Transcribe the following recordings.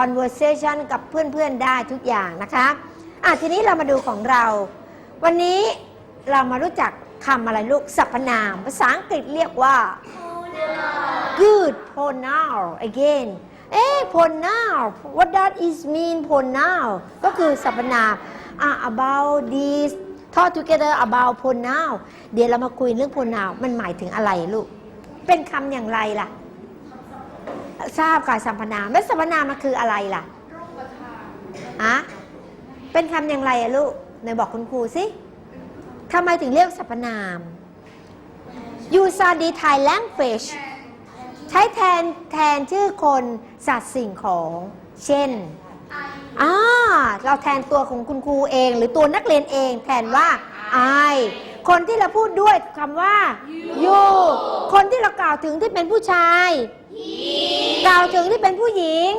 conversation กับเพื่อนๆได้ทุกอย่างนะคะอะทีนี้เรามาดูของเรา วันนี้เรามารู้จักคำอะไรลูกสรรพนาม ภาษาอังกฤษเรียกว่า good pronoun again เอ๊ pronoun what does it mean pronoun ก็คือสรรพนามอะ about this talk together about pronoun เดี๋ยวเรามาคุยเรื่อง pronoun มันหมายถึงอะไรลูก เป็นคำอย่างไรล่ะ ทราบค่ะสรรพนามแล้วสรรพนามมันคืออะไรล่ะอะเป็นคำอย่างไรอะลูกไหนบอกคุณครูสิทำไมถึงเรียกสรรพนาม You study Thai language ใช้แทนแทนชื่อคนสัตว์สิ่งของ เช่นอ่าเราแทนตัวของคุณครูเอง หรือตัวนักเรียนเองแทนว่า I คนที่เราพูดด้วยคำว่า you คนที่เรากล่าวถึงที่เป็นผู้ชาย กล่าวถึงที่เป็นผู้หญิง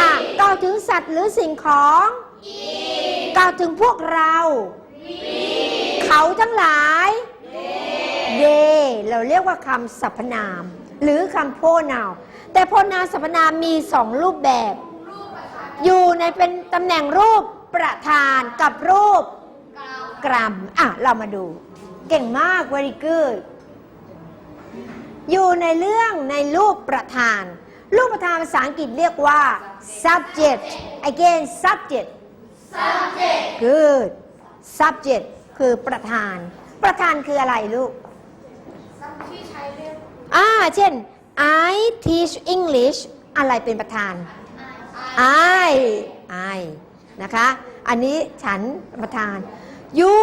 อะกล่าวถึงสัตว์หรือสิ่งของ กล่าวถึงพวกเรา เขาทั้งหลายเดเราเรียกว่าคำสรรพนาม หรือคำโพนาว แต่โพนามสรรพนามมีสองรูปแบบ อยู่ในเป็นตำแหน่งรูปประธานกับรูป กรัม อะ เรามาดู เก่งมาก very good อยู่ในเรื่องในรูปประธาน รูปประธานภาษาอังกฤษเรียกว่า subject again subject good subject คือประธาน ประธานคืออะไรลูกที่ใช้เรียกอ่า เช่น I teach English อะไรเป็นประธาน I I นะคะ อันนี้ฉันประธาน You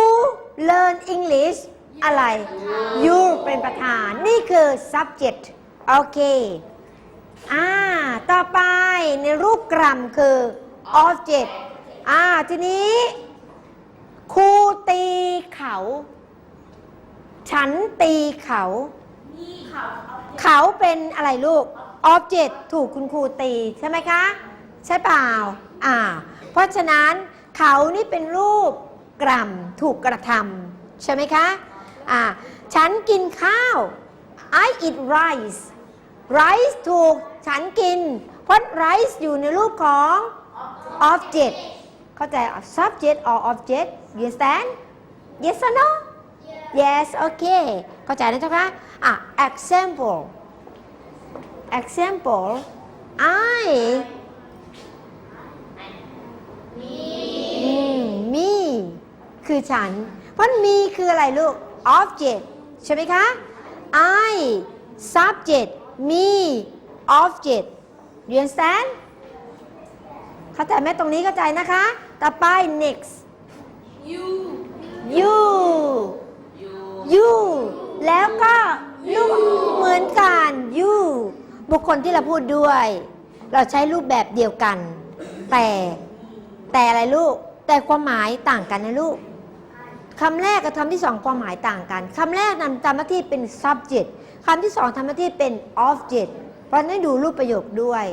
learn English อะไร You เป็นประธาน นี่คือ subject โอเค อ่า ต่อไปในรูปกรัมคือ object อ่า ทีนี้ครูตีเขา ฉันตีเขานี่เขาเขาเป็นอะไรลูก object ถูกคุณครูตีใช่ไหมคะ ใช่เปล่า อ่า เพราะฉะนั้นเขานี่เป็นรูป กรัมถูกกระทำใช่ไหมคะอ่าฉันกินข้าว I eat rice rice ถูกฉันกิน เพราะ rice อยู่ในรูปของ object เข้าใจ subject or object you understand yes or no yes okay เข้าใจนะเจ้าคะอะ example example I อืม me คือฉัน เพราะ me คืออะไรลูก object ใช่ไหมคะ I subject me object you understand เข้าใจไหมตรงนี้เข้าใจนะคะ ต่อไป next ยู you you แล้วก็ you เหมือนกัน you บุคคลที่เราพูดด้วย เราใช้รูปแบบเดียวกัน แต่แต่อะไรลูก แต่ความหมายต่างกันนะลูก คำแรกกับคำที่สองความหมายต่างกันคำแรกนำทำหน้าที่เป็น subject คำที่สองทำหน้าที่เป็น object เพราะฉะนั้นดูรูปประโยคด้วย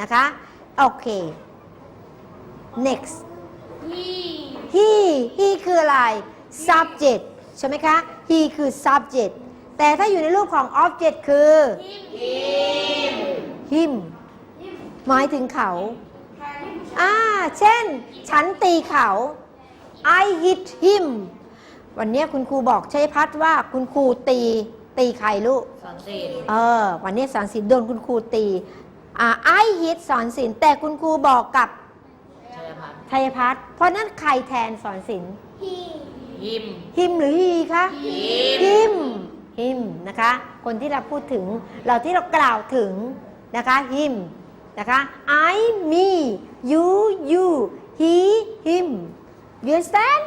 นะคะโอเค next นี่ he he คืออะไร subject ใช่ไหมคะ he คือ subject แต่ถ้าอยู่ในรูปของ object คือ him หมายถึงเขาอ่าเช่น ฉันตีเขา I hit him วันนี้คุณครูบอกชัยพัฒน์ว่าคุณครูตีตีใครลูก สอนศิลป์เออ วันนี้สอนศิลป์โดนคุณครูตีอ่า I hit สอนศิลป์แต่คุณครูบอกกับชัยพัฒน์ชัยพัฒน์เพราะนั้นใครแทนสอนศิลป์พี่ยิม ฮิมหรือฮีคะฮิฮิมฮิมนะคะ คนที่เราพูดถึงเราที่เรากล่าวถึงนะคะฮิมนะคะ I me you you he him you understand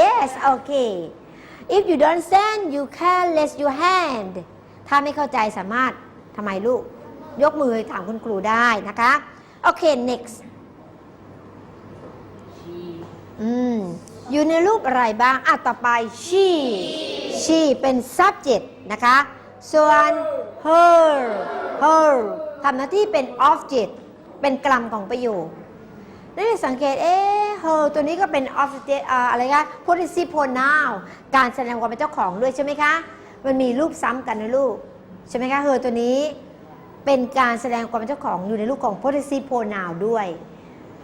yes okay if you don't understand you can raise your hand ถ้าไม่เข้าใจสามารถทำไมลูก ยกมือถามคุณครูได้นะคะ โอเค next ชีอืมอยู่ในรูปอะไรบ้าง อะ ต่อไป she she เป็น subject นะคะ ส่วน her her ทำหน้าที่เป็น object เป็นกลัมของประโยคนักเรียนสังเกต เอ๊ะ her ตัวนี้ก็เป็น object อ่าอะไรคะ possessive pronoun การแสดงความเป็นเจ้าของด้วยใช่ไหมคะ มันมีรูปซ้ำกันนะลูก ใช่ไหมคะ her ตัวนี้เป็นการแสดงความเป็นเจ้าของอยู่ในรูปของ possessive pronoun ด้วย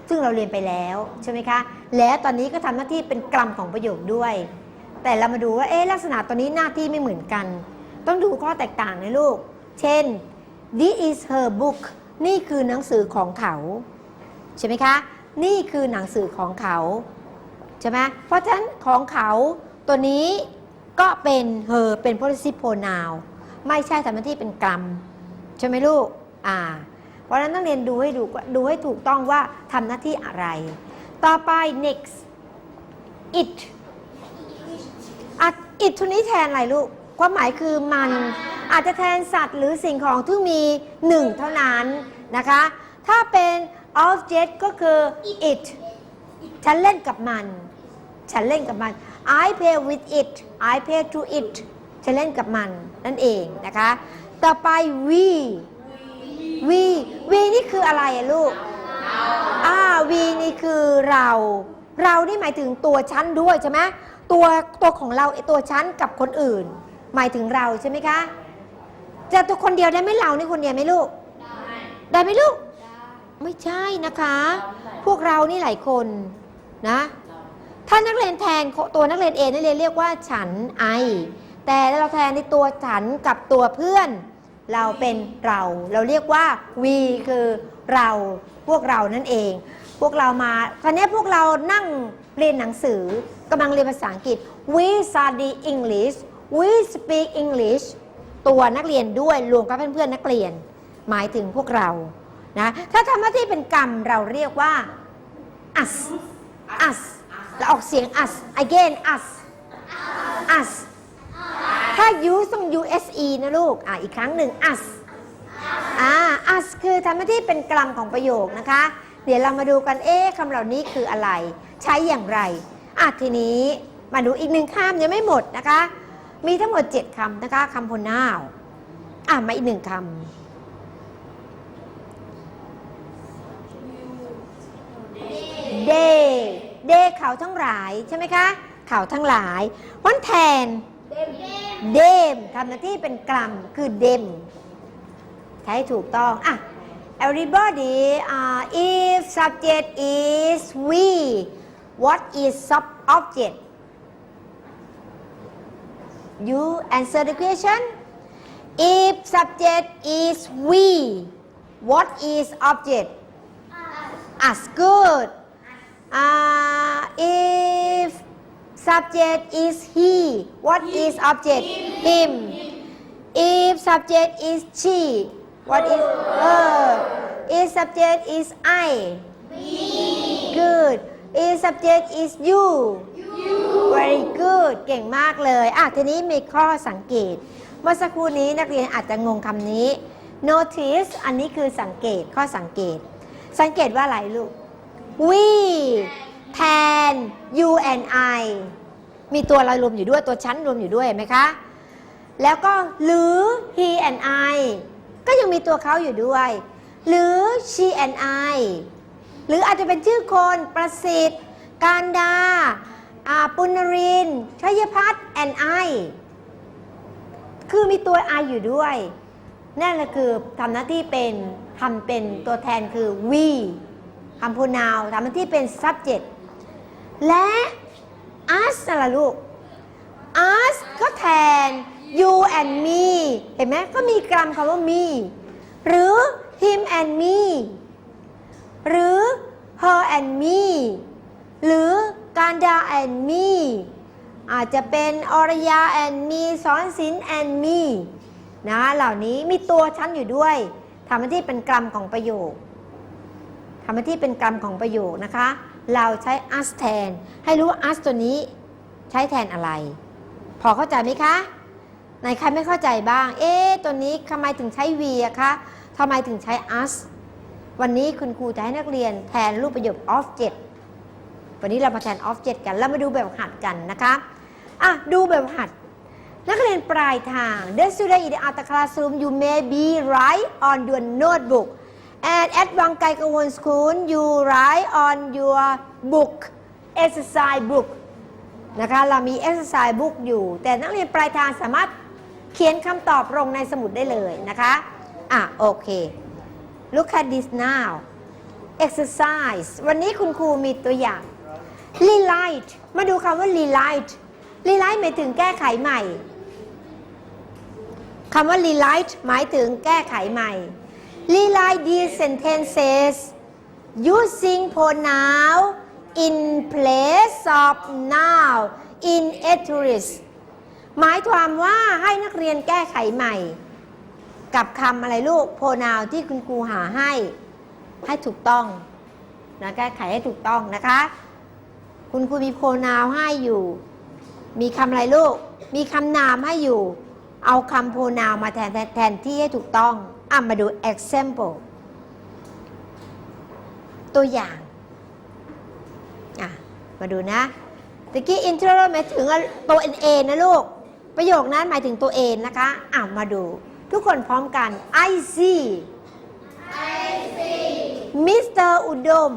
ซึ่งเราเรียนไปแล้วใช่ไหมคะ และตอนนี้ก็ทำหน้าที่เป็นกลัมของประโยคด้วย แต่เรามาดูว่าเอ๊ะลักษณะตอนนี้หน้าที่ไม่เหมือนกัน ต้องดูข้อแตกต่างนะลูก เช่น this is her book นี่คือหนังสือของเขา ใช่ไหมคะ นี่คือหนังสือของเขาใช่ไหมเพราะฉะนั้นของเขาตัวนี้ก็เป็น her เป็น possessive pronoun ไม่ใช่ทำหน้าที่เป็นกลัมใช่ไหมลูก อ่า เพราะฉะนั้นต้องเรียนดูให้ดูดูให้ถูกต้องว่าทำหน้าที่อะไร ต่อไป next it อะ it ทุนนี้แทนอะไรลูก ความหมายคือมันอาจจะแทนสัตว์หรือสิ่งของที่มีหนึ่งเท่านั้นนะคะ ถ้าเป็น object ก็คือ it ฉันเล่นกับมัน ฉันเล่นกับมัน I play with it I play to it ฉันเล่นกับมัน นั่นเองนะคะ ต่อไป we we we นี่คืออะไรลูกอ่า we นี่คือเรา เรานี่หมายถึงตัวฉันด้วยใช่ไหมตัวตัวของเราตัวฉันกับคนอื่น หมายถึงเราใช่ไหมคะ จะตัวคนเดียวได้ไหมเรานี่คนเดียวไหมลูก ได้ไหมลูก ไม่ใช่นะคะ พวกเรานี่หลายคนนะ ถ้านักเรียนแทนตัวนักเรียนเองนักเรียนเรียกว่าฉันไอ แต่เราแทนในตัวฉันกับตัวเพื่อน เราเป็นเรา เราเรียกว่า we คือเราพวกเรานั่นเอง พวกเรามาตอนนี้พวกเรานั่งเรียนหนังสือกำลังเรียนภาษาอังกฤษ we study English we speak English ตัวนักเรียนด้วยรวมกับเพื่อนๆนักเรียน หมายถึงพวกเรา นะถ้าทำหน้าที่เป็นกรรมเราเรียกว่า us us แล้วออกเสียง us again us us ถ้า use ต้อง use นะลูกอะอีกครั้งหนึ่ง us อ่า us คือทำหน้าที่เป็นกลัมของประโยคนะคะ เดี๋ยวเรามาดูกันเอ๊ะคำเหล่านี้คืออะไร ใช้อย่างไรอะทีนี้มาดูอีกหนึ่งคำยังไม่หมดนะคะ มีทั้งหมด 7คำนะคะคำพนาวอะมาอีกหนึ่งคำ day day เขาทั้งหลายใช่ไหมคะ เขาทั้งหลายวันแทน เดมทำหน้าที่เป็นกลัมคือเดมใช้ถูกต้องอะ everybody uh, if subject is we what is sub object you answer the question if subject is we what is object us good uh, if subject is he what is object him if subject is she what is her if subject is I good if subject is you very good เก่งมากเลยอะทีนี้มีข้อสังเกต เมื่อสักครู่นี้นักเรียนอาจจะงงคำนี้ notice อันนี้คือสังเกตข้อสังเกต สังเกตว่าอะไรลูก we แทน you and I มีตัวเรารวมอยู่ด้วยตัวฉันรวมอยู่ด้วยเห็นไหมคะ แล้วก็หรือ he and I ก็ยังมีตัวเขาอยู่ด้วย หรือ she and I หรืออาจจะเป็นชื่อคนประสิทธิ์ การดาอาปุณรินชัยพัฒน์ and I คือมีตัว I อยู่ด้วย นั่นแหละคือทำหน้าที่เป็นทำเป็นตัวแทนคือ we คำพูนาวทำหน้าที่เป็น subject และ us นั่นแหละลูก us ก็แทน you and me เห็นไหมก็มีกรัมคำว่า me หรือ him and me หรือ her and me หรือการดา and me อาจจะเป็นอรยา and me สอนศิลป์ and me นะเหล่านี้มีตัวฉันอยู่ด้วยทำหน้าที่เป็นกรัมของประโยค ทำหน้าที่เป็นกรัมของประโยคนะคะ เราใช้ us แทน ให้รู้ว่า us ตัวนี้ใช้แทนอะไร พอเข้าใจไหมคะไหนใครไม่เข้าใจบ้าง เอ๊ะตัวนี้ทำไมถึงใช้ we อะคะทำไมถึงใช้ us วันนี้คุณครูจะให้นักเรียนแทนรูปประโยค object วันนี้เรามาแทน object กัน แล้วมาดูแบบหัดกันนะคะอะดูแบบหัด นักเรียนปลายทาง The student in the art classroom you may be write on your notebook and at วังไกกวน school you write on your book exercise book นะคะ เรามี exercise book อยู่ แต่นักเรียนปลายทางสามารถเขียนคำตอบลงในสมุดได้เลยนะคะ อะ โอเค look at this now exercise วันนี้คุณครูมีตัวอย่าง rewrite มาดูคำว่า rewrite rewrite หมายถึงแก้ไขใหม่คำว่า rewrite หมายถึงแก้ไขใหม่ rewrite these sentences using pronoun in place of noun in aorist หมายความว่าให้นักเรียนแก้ไขใหม่ กับคำอะไรลูก pronoun ที่คุณครูหาให้ ให้ถูกต้องนะแก้ไขให้ถูกต้องนะคะ คุณครูมี pronoun ให้อยู่ มีคำอะไรลูก มีคำนามให้อยู่ เอาคำ pronoun มาแทนแทนแทนที่ให้ถูกต้องอะมาดู example ตัวอย่างอะมาดูนะตะกี้ intro หมายถึงตัว na นะลูก ประโยคนั้นหมายถึงตัว a นะคะอะมาดู ทุกคนพร้อมกัน I see I see Mr. Udom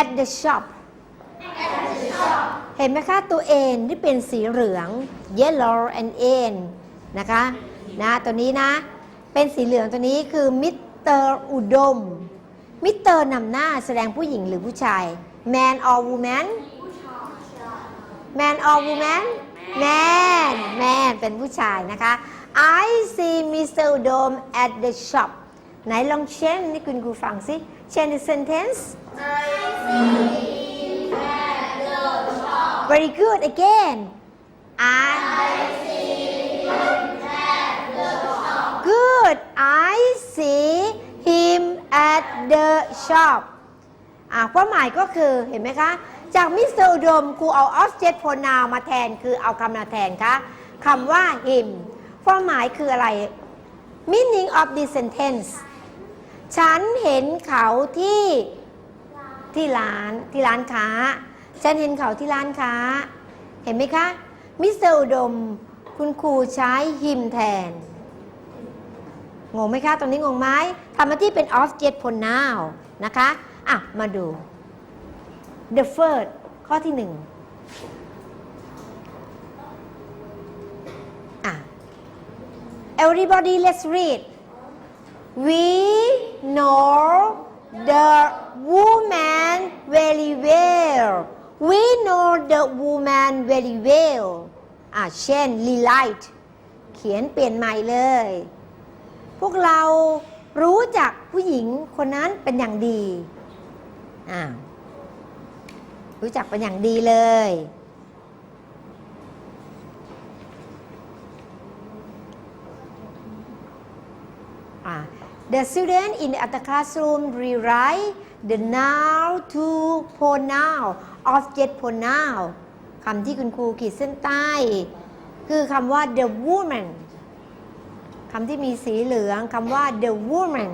at the shop เห็นไหมคะ ตัว n ที่เป็นสีเหลือง yellow and n นะคะนะตัวนี้นะ เป็นสีเหลืองตัวนี้คือ Mr. Udom Mr. นำหน้าแสดงผู้หญิงหรือผู้ชาย man or woman man or woman man man เป็นผู้ชายนะคะ I see Mr. Udom at the shop ไหนลองเช่นนี่คุณครูฟังสิ change the sentence very good again I good I see him at the shop อะความหมายก็คือเห็นไหมคะ จากมิสเตอร์อุดมครูเอา object pronoun มาแทนคือเอาคำมาแทนคะคำว่า him ความหมายคืออะไร meaning of this sentence ฉันเห็นเขาที่ที่ร้านที่ร้านค้า ฉันเห็นเขาที่ร้านค้า เห็นไหมคะ มิสเตอร์อุดม คุณครูใช้ him แทน งงไหมคะ ตรงนี้งงไหมทำหน้าที่เป็น object pronoun นะคะ อะ มาดู the first ข้อที่หนึ่งอะ everybody let's read we know the woman very well we know the woman very well อะเช่น relight เขียนเปลี่ยนใหม่เลย พวกเรารู้จักผู้หญิงคนนั้นเป็นอย่างดีอ่ารู้จักเป็นอย่างดีเลยอา The student in the other classroom rewrite the noun to pronoun object pronoun คำที่คุณครูขีดเส้นใต้ คือคำว่า the woman คำที่มีสีเหลืองคำว่า the woman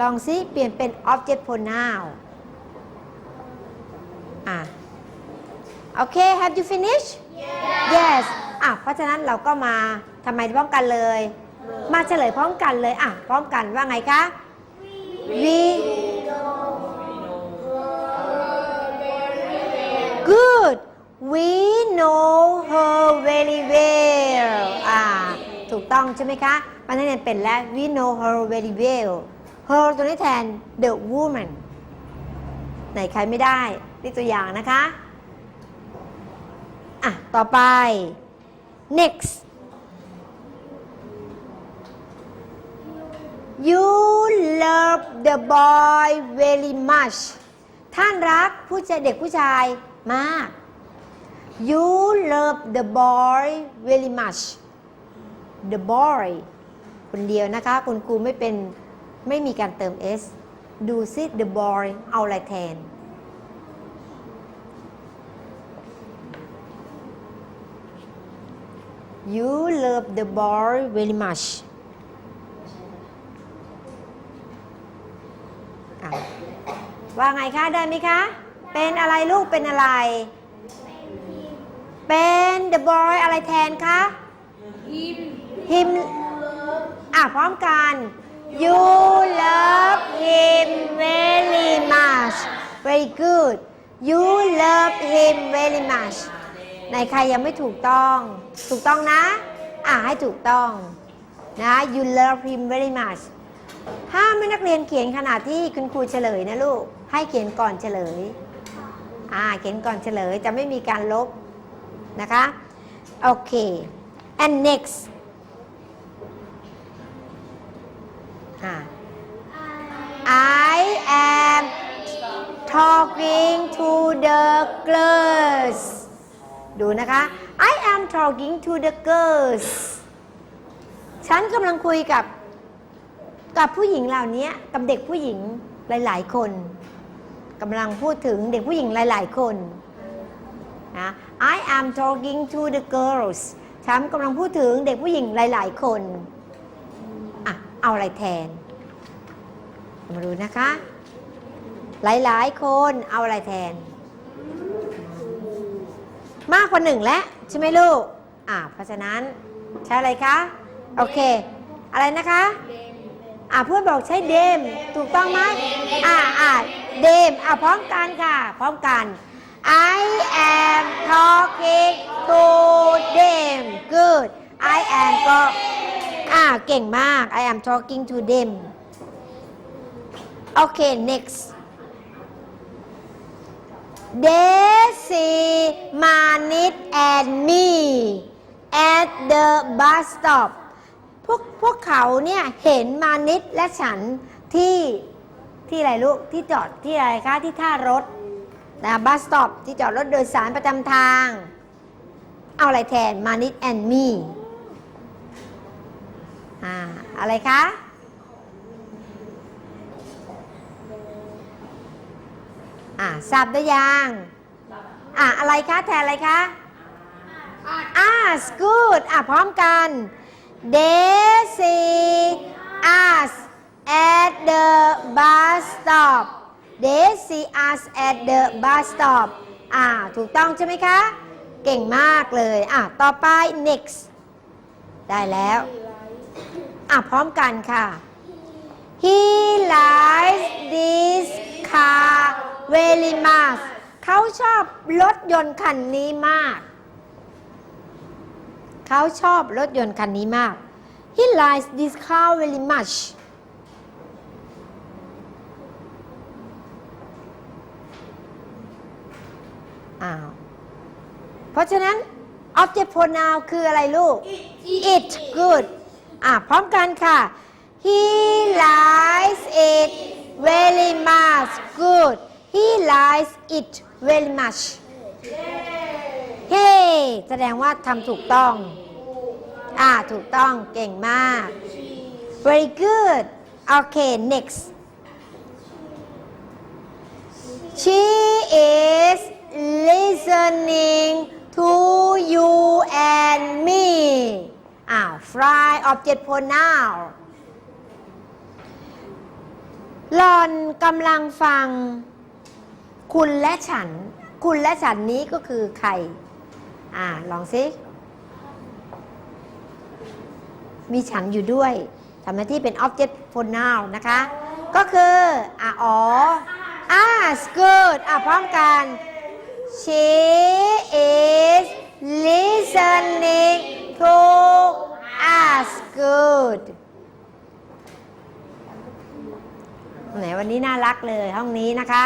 ลองซิเปลี่ยนเป็น object pronoun อะโอเค have you finished yes อะเพราะฉะนั้นเราก็มาทำไมพร้อมกันเลย มาเฉลยพร้อมกันเลย อะ พร้อมกันว่าไงคะ we good we know her very well อ่า ถูกต้องใช่ไหมคะมันนั่นเป็นแล้ว we know her very well her ตัวนี้แทน the woman ไหนใครไม่ได้ นี่ตัวอย่างนะคะ อะ ต่อไป next you love the boy very much ท่านรักผู้ชายเด็กผู้ชาย มาก you love the boy very much the boy คนเดียวนะคะ คุณครูไม่เป็นไม่มีการเติม s ดูซิ the boy เอาอะไรแทน you love the boy very much ว่าไงคะ ได้ไหมคะ เป็นอะไรลูกเป็นอะไร เป็น the boy อะไรแทนคะ him him อะพร้อมกัน you love him very much very good you love him very much ในใครยังไม่ถูกต้อง ถูกต้องนะ อะให้ถูกต้องนะ you love him very much ห้ามให้นักเรียนเขียนขณะที่คุณครูเฉลยนะลูก ให้เขียนก่อนเฉลย อ่าเขียนก่อนเฉลยจะไม่มีการลบนะคะโอเค and next อ่า I am talking to the girls ดูนะคะ I am talking to the girls ฉันกำลังคุยกับกับผู้หญิงเหล่านี้กับเด็กผู้หญิงหลาย ๆ คน กำลังพูดถึงเด็กผู้หญิงหลาย ๆ คนนะ I am talking to the girls ฉันกำลังพูดถึงเด็กผู้หญิงหลาย ๆ คนอะเอาอะไรแทน มาดูนะคะ หลาย ๆ คนเอาอะไรแทน มากกว่าหนึ่งแล้วใช่ไหมลูก อ่าเพราะฉะนั้นใช้อะไรคะ โอเค อะไรนะคะ อ่าเพื่อนบอกใช้เดม ถูกต้องไหมอ่าอ่า ดีมอ่าพร้อมกันค่ะ พร้อมกัน I am talking to them good I am ก็อ่าเก่งมาก I am talking to them โอเค next Daisy Manit and me at the bus stop พวกพวกเขาเนี่ยเห็นมานิดและฉันที่ ที่อะไรลูกที่จอดที่อะไรคะที่ท่ารถนะบัสสต็อปที่จอดรถโดยสารประจำทาง เอาอะไรแทนมานิด and me อ่าอะไรคะอ่าทราบได้ยังอ่าอะไรคะแทนอะไรคะ ask good อะพร้อมกัน Daisy ask at the bus stop Daisy ask at the bus stop อ่า ถูกต้องใช่ไหมคะ เก่งมากเลย อะ ต่อไป next ได้แล้ว อะ พร้อมกันค่ะ He likes this car very much เขาชอบรถยนต์คันนี้มาก เขาชอบรถยนต์คันนี้มาก He likes this car very much อ้าว เพ ราะฉะนั้น object pronoun คืออะไรลูก it good อะพร้อมกันค่ะ he likes it very much good he likes it very much เฮ้แสดงว่าทำถูกต้อง อ่า ถูกต้อง เก่งมาก very good โอเค next she is listening to you and me อ้าว fry object pronoun หลอนกำลังฟัง คุณและฉัน คุณและฉันนี้ก็คือใคร อ่า ลองซิ มีฉันอยู่ด้วยทำหน้าที่เป็น object pronoun นะคะ ก็คือ อะอ๋อ ask good อะพร้อมกัน she is listening to us good ไหนวันนี้น่ารักเลยห้องนี้นะคะ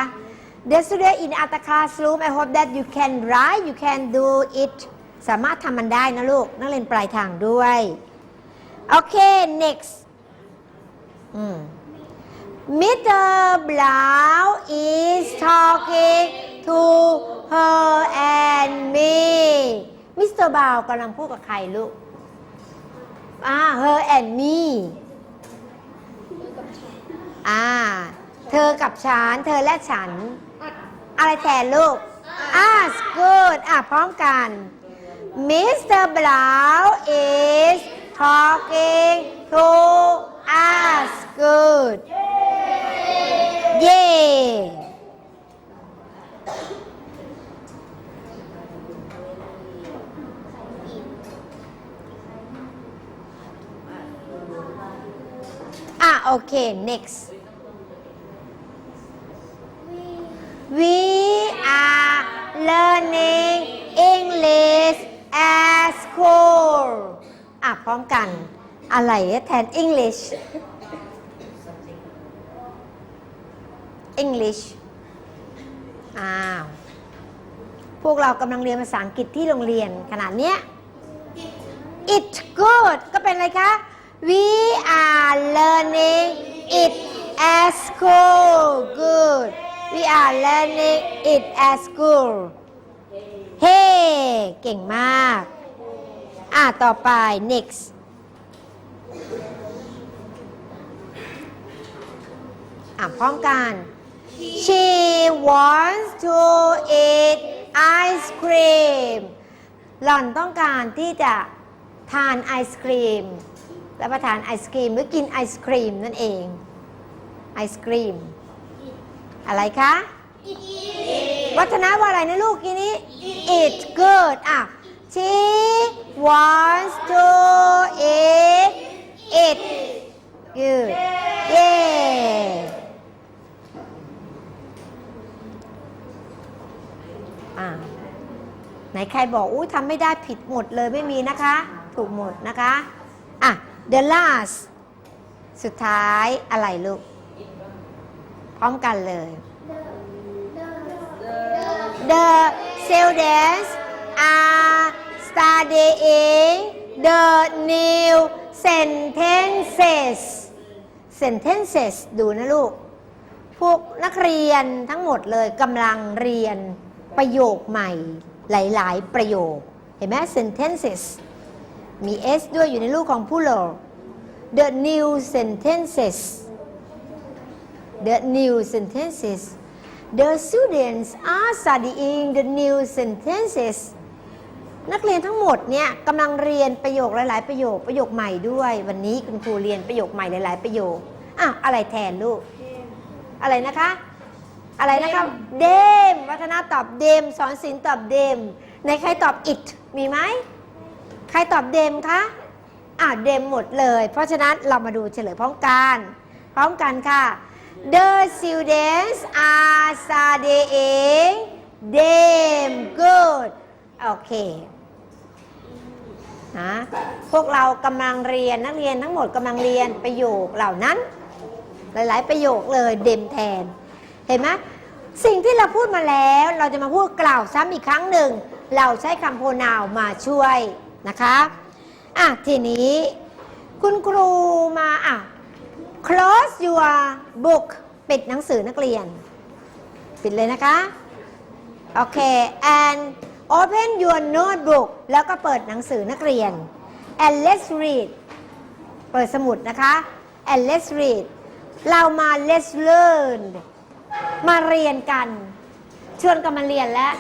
The student in the classroom I hope that you can write you can do it สามารถทำมันได้นะลูก นักเรียนปลายทางด้วย โอเค next อืม Mr. Brown is talking to her and me Mr. Brown กำลังพูดกับใครลูก อ่า her and me อ่า เธอกับฉัน เธอและฉัน อะไรแทนลูก ask good อะพร้อมกัน Mr. Brown is talking to us good เย้ โอเค next we are learning English at school อะพร้อมกัน อะไรแทน English English อ้าว พวกเรากำลังเรียนภาษาอังกฤษที่โรงเรียนขนาดเนี้ย it good ก็เป็นอะไรคะ we are learning at school good we are learning it at school เฮ้เก่งมาก อะ ต่อไป next อะ พร้อมกัน she wants to eat ice cream หล่อนต้องการที่จะทานไอศครีมรับประทานไอศครีมหรือกินไอศครีมนั่นเอง ไอศครีม อะไรคะ วัฒนะว่าอะไรนะลูกกี้นี้ it good อะ she wants to eat it good เย้อะไหนใครบอกอู้ทำไม่ได้ผิดหมดเลยไม่มีนะคะ ถูกหมดนะคะ อะ the last สุดท้ายอะไรลูกพ ร้อมกันเลย The students are studying the new sentences sentences ดูนะลูก พวกนักเรียนทั้งหมดเลยกำลังเรียนประโยคใหม่หลาย ๆ ประโยค เห็นไหม sentences มี s ด้วยอยู่ในรูปของ plural the new sentences the new sentences the students are studying the new sentences นักเรียนทั้งหมดเนี่ยกำลังเรียนประโยคหลาย ๆ ประโยคประโยคใหม่ด้วย วันนี้คุณครูเรียนประโยคใหม่หลาย ๆ ประโยคอะอะไรแทนลูก อะไรนะคะ อะไรนะคะเดมวัฒนาตอบเดมสอนศิลป์ตอบเดมในใครตอบ it มีไหมใครตอบเดมคะอะเดมหมดเลย เพราะฉะนั้นเรามาดูเฉลยพร้อมกัน พร้อมกันค่ะ The students are studying them good โอเคนะพวกเรากำลังเรียนนักเรียนทั้งหมดกำลังเรียนประโยคเหล่านั้น หลาย ๆ ประโยคเลยเดมแทน เห็นไหมสิ่งที่เราพูดมาแล้วเราจะมาพูดกล่าวซ้ำอีกครั้งหนึ่ง เราใช้คำโพนาวมาช่วยนะคะอะทีนี้ คุณครูมาอะ close your book ปิดหนังสือนักเรียน ปิดเลยนะคะ โอเค and open your notebook แล้วก็เปิดหนังสือนักเรียน and let's read เปิดสมุดนะคะ and let's read เรามา let's learn มาเรียนกัน ชวนกันมาเรียนแล้ว